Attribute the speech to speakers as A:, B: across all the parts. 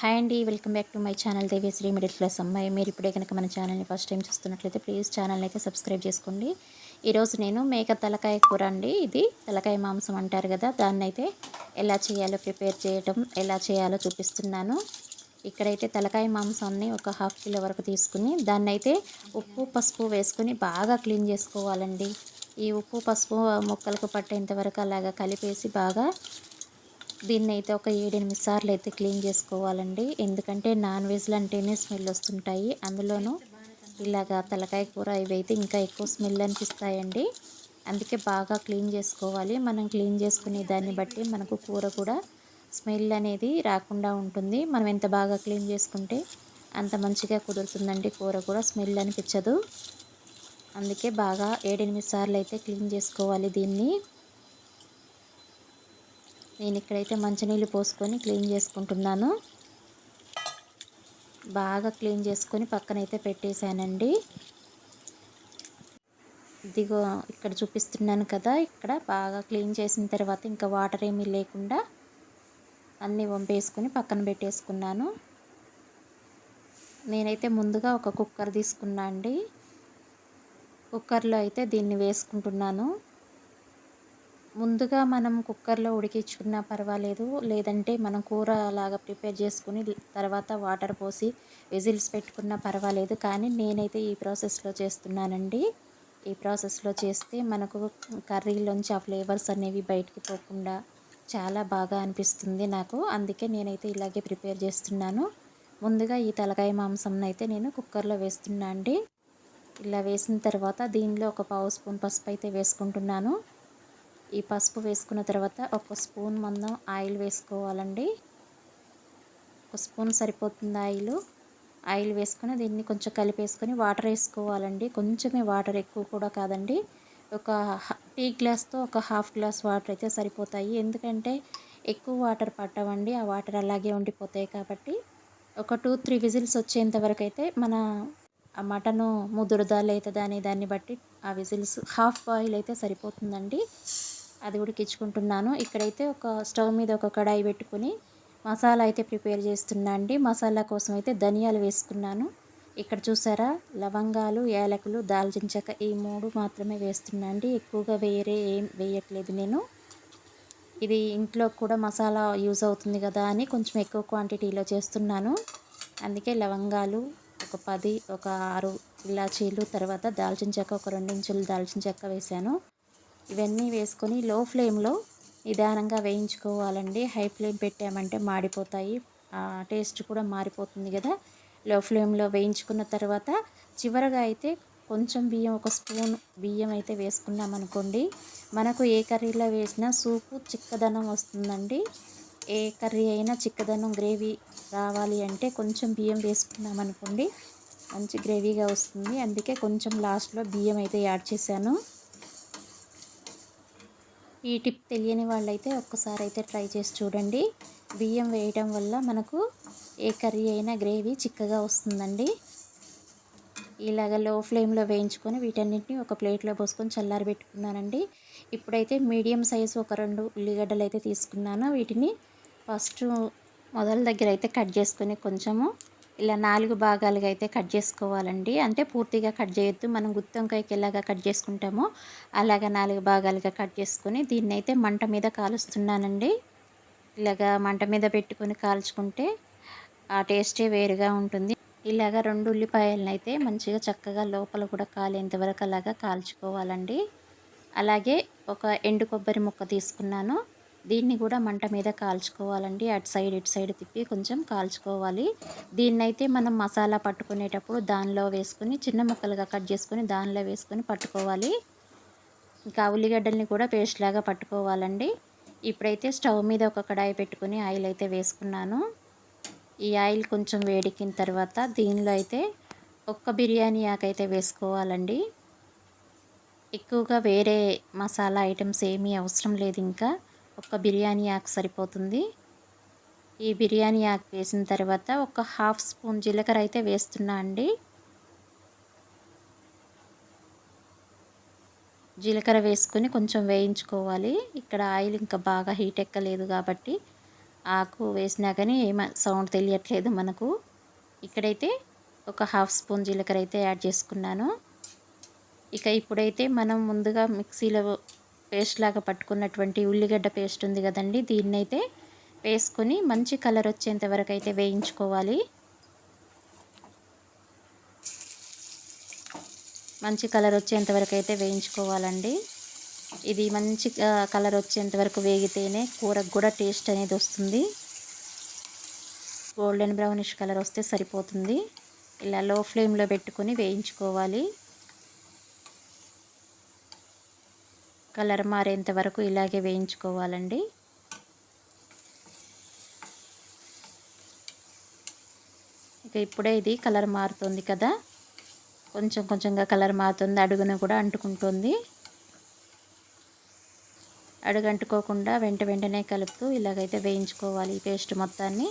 A: Hi అండి welcome back to my channel Deveshree middle class అమ్మాయి. మీరు ఇప్పుడే కనుక మన ఛానల్ని ఫస్ట్ టైం చూస్తున్నట్లయితే ప్లీజ్ ఛానల్ని అయితే సబ్స్క్రైబ్ చేసుకోండి. ఈరోజు నేను మేక తలకాయ కూర అండి ఇది. తలకాయ మాంసం అంటారు కదా దాన్ని అయితే ఎలా చేయాలో ప్రిపేర్ చేయటం ఎలా చేయాలో చూపిస్తున్నాను. ఇక్కడైతే తలకాయ మాంసాన్ని ఒక హాఫ్ కిలో వరకు తీసుకుని దాన్ని అయితే ఉప్పు పసుపు వేసుకుని బాగా క్లీన్ చేసుకోవాలండి. ఈ ఉప్పు పసుపు మొక్కలకు పట్టేంత వరకు అలాగా కలిపేసి బాగా దీన్ని అయితే ఒక ఏడెనిమిది సార్లు అయితే క్లీన్ చేసుకోవాలండి. ఎందుకంటే నాన్ వెజ్లు అంటేనే స్మెల్ వస్తుంటాయి. అందులోనూ ఇలాగా తలకాయ కూర ఇవైతే ఇంకా ఎక్కువ స్మెల్ అనిపిస్తాయండి. అందుకే బాగా క్లీన్ చేసుకోవాలి. మనం క్లీన్ చేసుకునే దాన్ని బట్టి మనకు కూర కూడా స్మెల్ అనేది రాకుండా ఉంటుంది. మనం ఎంత బాగా క్లీన్ చేసుకుంటే అంత మంచిగా కుదురుతుందండి కూర కూడా స్మెల్ అనిపించదు. అందుకే బాగా ఏడెనిమిది సార్లు అయితే క్లీన్ చేసుకోవాలి దీన్ని. నేను ఇక్కడైతే మంచినీళ్ళు పోసుకొని క్లీన్ చేసుకుంటున్నాను. బాగా క్లీన్ చేసుకొని పక్కనైతే పెట్టేశానండి. ఇదిగో ఇక్కడ చూపిస్తున్నాను కదా ఇక్కడ బాగా క్లీన్ చేసిన తర్వాత ఇంకా వాటర్ ఏమీ లేకుండా అన్నీ వంపేసుకొని పక్కన పెట్టేసుకున్నాను. నేనైతే ముందుగా ఒక కుక్కర్ తీసుకున్నా అండి. కుక్కర్లో అయితే దీన్ని వేసుకుంటున్నాను. ముందుగా మనం కుక్కర్లో ఉడికించుకున్నా పర్వాలేదు. లేదంటే మనం కూర లాగా ప్రిపేర్ చేసుకుని తర్వాత వాటర్ పోసి విజిల్స్ పెట్టుకున్నా పర్వాలేదు. కానీ నేనైతే ఈ ప్రాసెస్లో చేస్తున్నానండి. ఈ ప్రాసెస్లో చేస్తే మనకు కర్రీలోంచి ఆ ఫ్లేవర్స్ అనేవి బయటికి పోకుండా చాలా బాగా అనిపిస్తుంది నాకు. అందుకే నేనైతే ఇలాగే ప్రిపేర్ చేస్తున్నాను. ముందుగా ఈ తలకాయ మాంసం అయితే నేను కుక్కర్లో వేస్తున్నా అండి. ఇలా వేసిన తర్వాత దీనిలో ఒక పావు స్పూన్ పసుపు అయితే వేసుకుంటున్నాను. ఈ పసుపు వేసుకున్న తర్వాత ఒక స్పూన్ మందం ఆయిల్ వేసుకోవాలండి. ఒక స్పూన్ సరిపోతుంది ఆయిల్. ఆయిల్ వేసుకొని దీన్ని కొంచెం కలిపేసుకొని వాటర్ వేసుకోవాలండి. కొంచెమే వాటర్ ఎక్కువ కూడా కాదండి. ఒక టీ గ్లాస్తో ఒక హాఫ్ గ్లాస్ వాటర్ అయితే సరిపోతాయి. ఎందుకంటే ఎక్కువ వాటర్ పట్టవండి. ఆ వాటర్ అలాగే ఉండిపోతాయి కాబట్టి. ఒక టూ త్రీ విజిల్స్ వచ్చేంత వరకు అయితే మన ఆ మటను ముదురుదా లేదా అనే దాన్ని బట్టి ఆ విజిల్స్ హాఫ్ బాయిల్ అయితే సరిపోతుందండి. అది ఉడికించుకుంటున్నాను. ఇక్కడైతే ఒక స్టవ్ మీద ఒక కడాయి పెట్టుకుని మసాలా అయితే ప్రిపేర్ చేస్తున్నా అండి. మసాలా కోసం అయితే ధనియాలు వేసుకున్నాను. ఇక్కడ చూసారా? లవంగాలు యాలకులు దాల్చిన చెక్క ఈ మూడు మాత్రమే వేస్తున్నా అండి. ఎక్కువగా వేరే ఏం వేయట్లేదు నేను. ఇది ఇంట్లో కూడా మసాలా యూజ్ అవుతుంది కదా అని కొంచెం ఎక్కువ క్వాంటిటీలో చేస్తున్నాను. అందుకే లవంగాలు ఒక పది ఒక ఆరు ఇలాచీలు తర్వాత దాల్చిన చెక్క ఒక రెండు ఇంచులు దాల్చిన చెక్క వేసాను ఇవన్నీ వేసుకొని లో ఫ్లేమ్లో నిదానంగా వేయించుకోవాలండి. హై ఫ్లేమ్ పెట్టామంటే మాడిపోతాయి. టేస్ట్ కూడా మారిపోతుంది కదా. లో ఫ్లేమ్లో వేయించుకున్న తర్వాత చివరగా అయితే కొంచెం బియ్యం ఒక స్పూన్ బియ్యం అయితే వేసుకున్నాం అనుకోండి మనకు ఏ కర్రీలో వేసినా సూపు చిక్కదనం వస్తుందండి. ఏ కర్రీ అయినా చిక్కదనం గ్రేవీ రావాలి అంటే కొంచెం బియ్యం వేసుకున్నాం అనుకోండి మంచి గ్రేవీగా వస్తుంది. అందుకే కొంచెం లాస్ట్లో బియ్యం అయితే యాడ్ చేశాను. ఈ టిప్ తెలియని వాళ్ళైతే ఒక్కసారి అయితే ట్రై చేసి చూడండి. బియ్యం వేయడం వల్ల మనకు ఏ కర్రీ అయినా గ్రేవీ చిక్కగా వస్తుందండి. ఇలాగ లో ఫ్లేమ్లో వేయించుకొని వీటన్నిటిని ఒక ప్లేట్లో పోసుకొని చల్లారి పెట్టుకున్నానండి. ఇప్పుడైతే మీడియం సైజు ఒక రెండు ఉల్లిగడ్డలు అయితే తీసుకున్నాను. వీటిని ఫస్ట్ మొదల దగ్గర అయితే కట్ చేసుకొని కొంచెము ఇలా నాలుగు భాగాలుగా అయితే కట్ చేసుకోవాలండి. అంటే పూర్తిగా కట్ చేయొద్దు. మనం గుత్తొంకాయకి ఎలాగా కట్ చేసుకుంటామో అలాగా నాలుగు భాగాలుగా కట్ చేసుకొని దీన్ని అయితే మంట మీద కాలుస్తున్నానండి. ఇలాగా మంట మీద పెట్టుకొని కాల్చుకుంటే ఆ టేస్టే వేరుగా ఉంటుంది. ఇలాగ రెండు ఉల్లిపాయలను అయితే మంచిగా చక్కగా లోపల కూడా కాలేంత వరకు అలాగా కాల్చుకోవాలండి. అలాగే ఒక ఎండు కొబ్బరి ముక్క తీసుకున్నాను. దీన్ని కూడా మంట మీద కాల్చుకోవాలండి. అటు సైడ్ ఇటు సైడ్ తిప్పి కొంచెం కాల్చుకోవాలి. దీన్నైతే మనం మసాలా పట్టుకునేటప్పుడు దానిలో వేసుకుని చిన్న ముక్కలుగా కట్ చేసుకుని దానిలో వేసుకొని పట్టుకోవాలి. ఇంకా ఉల్లిగడ్డల్ని కూడా పేస్ట్ లాగా పట్టుకోవాలండి. ఇప్పుడైతే స్టవ్ మీద ఒక కడాయి పెట్టుకుని ఆయిల్ అయితే వేసుకున్నాను. ఈ ఆయిల్ కొంచెం వేడికిన తర్వాత దీనిలో అయితే ఒక్క బిర్యానీ ఆకైతే వేసుకోవాలండి. ఎక్కువగా వేరే మసాలా ఐటమ్స్ ఏమీ అవసరం లేదు ఇంకా. ఒక బిర్యానీ ఆకు సరిపోతుంది. ఈ బిర్యానీ ఆకు వేసిన తర్వాత ఒక హాఫ్ స్పూన్ జీలకర్ర అయితే వేస్తున్నా అండి. జీలకర్ర వేసుకొని కొంచెం వేయించుకోవాలి. ఇక్కడ ఆయిల్ ఇంకా బాగా హీట్ ఎక్కలేదు కాబట్టి ఆకు వేసినా కానీ ఏమ సౌండ్ తెలియట్లేదు మనకు. ఇక్కడైతే ఒక హాఫ్ స్పూన్ జీలకర్ర అయితే యాడ్ చేసుకున్నాను. ఇక ఇప్పుడైతే మనం ముందుగా మిక్సీలో పేస్ట్ లాగా పట్టుకున్నటువంటి ఉల్లిగడ్డ పేస్ట్ ఉంది కదండి దీన్నైతే వేసుకొని మంచి కలర్ వచ్చేంత వరకు అయితే వేయించుకోవాలి. మంచి కలర్ వచ్చేంత వరకు అయితే వేయించుకోవాలండి. ఇది మంచి కలర్ వచ్చేంత వరకు వేగితేనే కూరకు కూడా టేస్ట్ అనేది వస్తుంది. గోల్డెన్ బ్రౌనిష్ కలర్ వస్తే సరిపోతుంది. ఇలా లో ఫ్లేమ్లో పెట్టుకొని వేయించుకోవాలి. కలర్ మారేంత వరకు ఇలాగే వేయించుకోవాలండి. ఇక ఇప్పుడే ఇది కలర్ మారుతుంది కదా. కొంచెం కొంచెంగా కలర్ మారుతుంది. అడుగున కూడా అంటుకుంటుంది. అడుగంటుకోకుండా వెంట వెంటనే కలుపుతూ ఇలాగైతే వేయించుకోవాలి ఈ పేస్ట్ మొత్తాన్ని.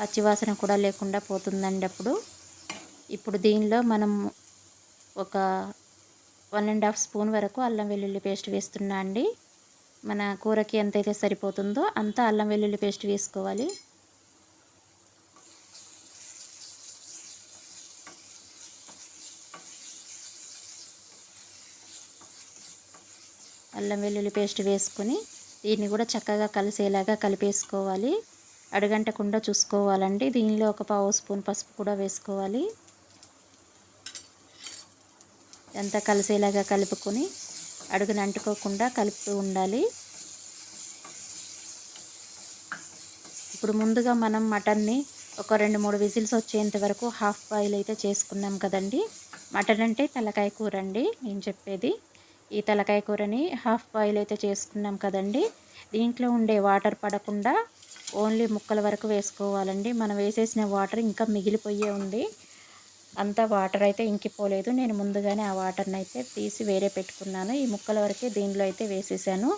A: పచ్చివాసన కూడా లేకుండా పోతుందండి అప్పుడు. ఇప్పుడు దీనిలో మనం ఒక వన్ అండ్ హాఫ్ స్పూన్ వరకు అల్లం వెల్లుల్లి పేస్ట్ వేస్తున్నా అండి. మన కూరకి ఎంతైతే సరిపోతుందో అంత అల్లం వెల్లుల్లి పేస్ట్ వేసుకోవాలి. అల్లం వెల్లుల్లి పేస్ట్ వేసుకొని దీన్ని కూడా చక్కగా కలిసేలాగా కలిపేసుకోవాలి. అడగంటకుండా చూసుకోవాలండి. దీనిలో ఒక పావు స్పూన్ పసుపు కూడా వేసుకోవాలి. అంతా కలిసేలాగా కలుపుకొని అడుగున అంటుకోకుండా కలుపుతూ ఉండాలి. ఇప్పుడు ముందుగా మనం మటన్ని ఒక రెండు మూడు విజిల్స్ వచ్చేంత వరకు హాఫ్ బాయిల్ అయితే చేసుకున్నాం కదండి. మటన్ అంటే తలకాయ కూర అండి నేను చెప్పేది. ఈ తలకాయ కూరని హాఫ్ బాయిల్ అయితే చేసుకున్నాం కదండి. దీంట్లో ఉండే వాటర్ పడకుండా ఓన్లీ ముక్కల వరకు వేసుకోవాలండి. మనం వేసేసిన వాటర్ ఇంకా మిగిలిపోయే ఉంది. అంత వాటర్ అయితే ఇంకిపోలేదు. నేను ముందుగానే ఆ వాటర్ని అయితే తీసి వేరే పెట్టుకున్నాను. ఈ ముక్కల వరకే దీనిలో అయితే వేసేసాను.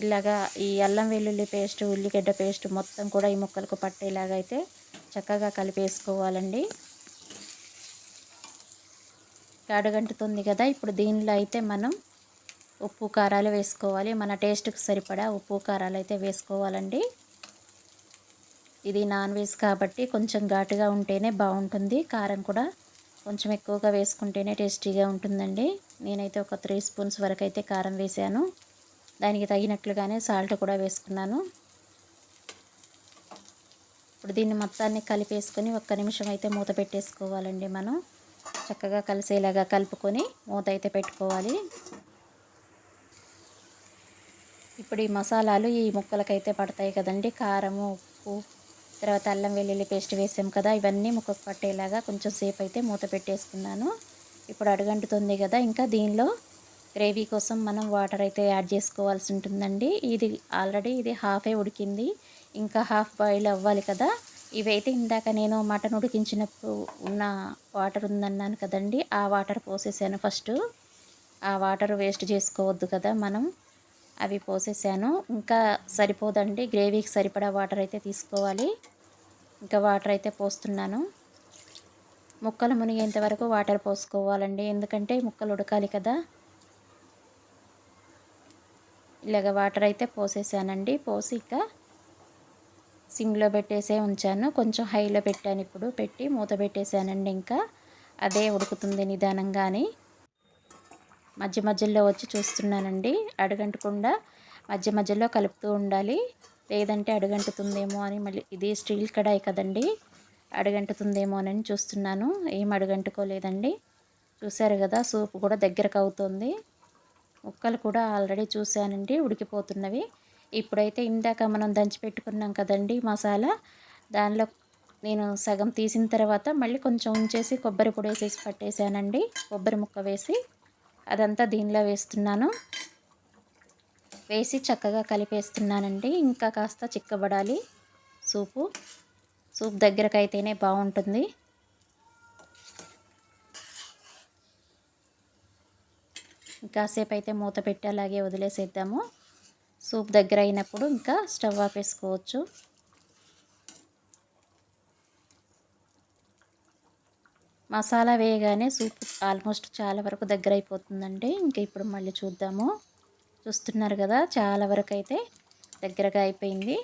A: ఇలాగా ఈ అల్లం వెల్లుల్లి పేస్ట్ ఉల్లిగడ్డ పేస్ట్ మొత్తం కూడా ఈ ముక్కలకు పట్టేలాగా అయితే చక్కగా కలిపేసుకోవాలండి. అడుగంటుతుంది కదా ఇప్పుడు దీనిలో అయితే మనం ఉప్పు కారాలు వేసుకోవాలి. మన టేస్ట్కి సరిపడా ఉప్పు కారాలు అయితే వేసుకోవాలండి. ఇది నాన్ వెజ్ కాబట్టి కొంచెం ఘాటుగా ఉంటేనే బాగుంటుంది. కారం కూడా కొంచెం ఎక్కువగా వేసుకుంటేనే టేస్టీగా ఉంటుందండి. నేనైతే ఒక త్రీ స్పూన్స్ వరకు అయితే కారం వేసాను. దానికి తగినట్లుగానే సాల్ట్ కూడా వేసుకున్నాను. ఇప్పుడు దీన్ని మొత్తాన్ని కలిపేసుకొని ఒక్క నిమిషం అయితే మూత పెట్టేసుకోవాలండి మనం. చక్కగా కలిసేలాగా కలుపుకొని మూత అయితే పెట్టుకోవాలి. ఇప్పుడు ఈ మసాలాలు ఈ ముక్కలకైతే పడతాయి కదండి. కారము ఉప్పు తర్వాత అల్లం వెల్లుల్లి పేస్ట్ వేసాం కదా ఇవన్నీ ముక్కకు పట్టేలాగా కొంచెం సేపు అయితే మూత పెట్టేసుకున్నాను. ఇప్పుడు అడుగంటుతుంది కదా ఇంకా దీనిలో గ్రేవీ కోసం మనం వాటర్ అయితే యాడ్ చేసుకోవాల్సి ఉంటుందండి. ఇది ఆల్రెడీ ఇది హాఫే ఉడికింది ఇంకా హాఫ్ బాయిల్ అవ్వాలి కదా. ఇవైతే ఇందాక నేను మటన్ ఉడికించినప్పుడు ఉన్న వాటర్ ఉందన్నాను కదండి ఆ వాటర్ పోసేసాను ఫస్ట్. ఆ వాటర్ వేస్ట్ చేసుకోవద్దు కదా మనం. అవి పోసేసాను. ఇంకా సరిపోదండి. గ్రేవీకి సరిపడా వాటర్ అయితే తీసుకోవాలి. ఇంకా వాటర్ అయితే పోస్తున్నాను. ముక్కలు మునిగేంత వరకు వాటర్ పోసుకోవాలండి. ఎందుకంటే ముక్కలు ఉడకాలి కదా. ఇలాగ వాటర్ అయితే పోసేసానండి. పోసి ఇంకా సిమ్లో పెట్టేసే ఉంచాను. కొంచెం హైలో పెట్టాను ఇప్పుడు. పెట్టి మూత పెట్టేసానండి ఇంకా. అదే ఉడుకుతుంది నిదానంగాని. మధ్య మధ్యలో వచ్చి చూస్తున్నానండి. అడుగంటకుండా మధ్య మధ్యలో కలుపుతూ ఉండాలి. లేదంటే అడుగంటుతుందేమో అని మళ్ళీ ఇది స్టీల్ కడాయి కదండి. అడుగంటుతుందేమో అని చూస్తున్నాను. ఏం అడుగంటుకోలేదండి. చూశారు కదా సూప్ కూడా దగ్గరకు అవుతుంది. ముక్కలు కూడా ఆల్రెడీ చూశానండి ఉడికిపోతున్నవి. ఇప్పుడైతే ఇందాక మనం దంచి పెట్టుకున్నాం కదండి మసాలా. దానిలో నేను సగం తీసిన తర్వాత మళ్ళీ కొంచెం ఉంచేసి కొబ్బరి పొడి వేసేసి పట్టేశానండి కొబ్బరి ముక్క వేసి అదంతా దీనిలో వేస్తున్నాను. వేసి చక్కగా కలిపేస్తున్నానండి. ఇంకా కాస్త చిక్కబడాలి సూపు. సూప్ దగ్గరకు అయితేనే బాగుంటుంది. కాసేపు అయితే మూత పెట్టి అలాగే వదిలేసేద్దాము. సూప్ దగ్గర అయినప్పుడు ఇంకా స్టవ్ ఆపేసుకోవచ్చు. మసాలా వేయగానే సూప్ ఆల్మోస్ట్ చాలా వరకు దగ్గర అయిపోతుందండి. ఇంకా ఇప్పుడు మళ్ళీ చూద్దాము. చూస్తున్నారు కదా చాలా వరకు అయితే దగ్గరగా అయిపోయింది.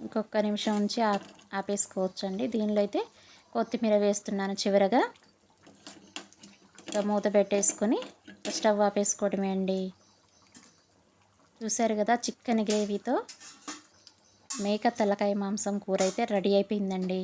A: ఇంకొక నిమిషం ఉంచి ఆపేసుకోవచ్చండి. దీనిలో అయితే కొత్తిమీర వేస్తున్నాను చివరగా. ఇంకా మూత పెట్టేసుకొని స్టవ్ ఆపేసుకోవడమే అండి. చూసారు కదా చిక్కని గ్రేవీతో మేక తలకాయ మాంసం కూర అయితే రెడీ అయిపోయిందండి.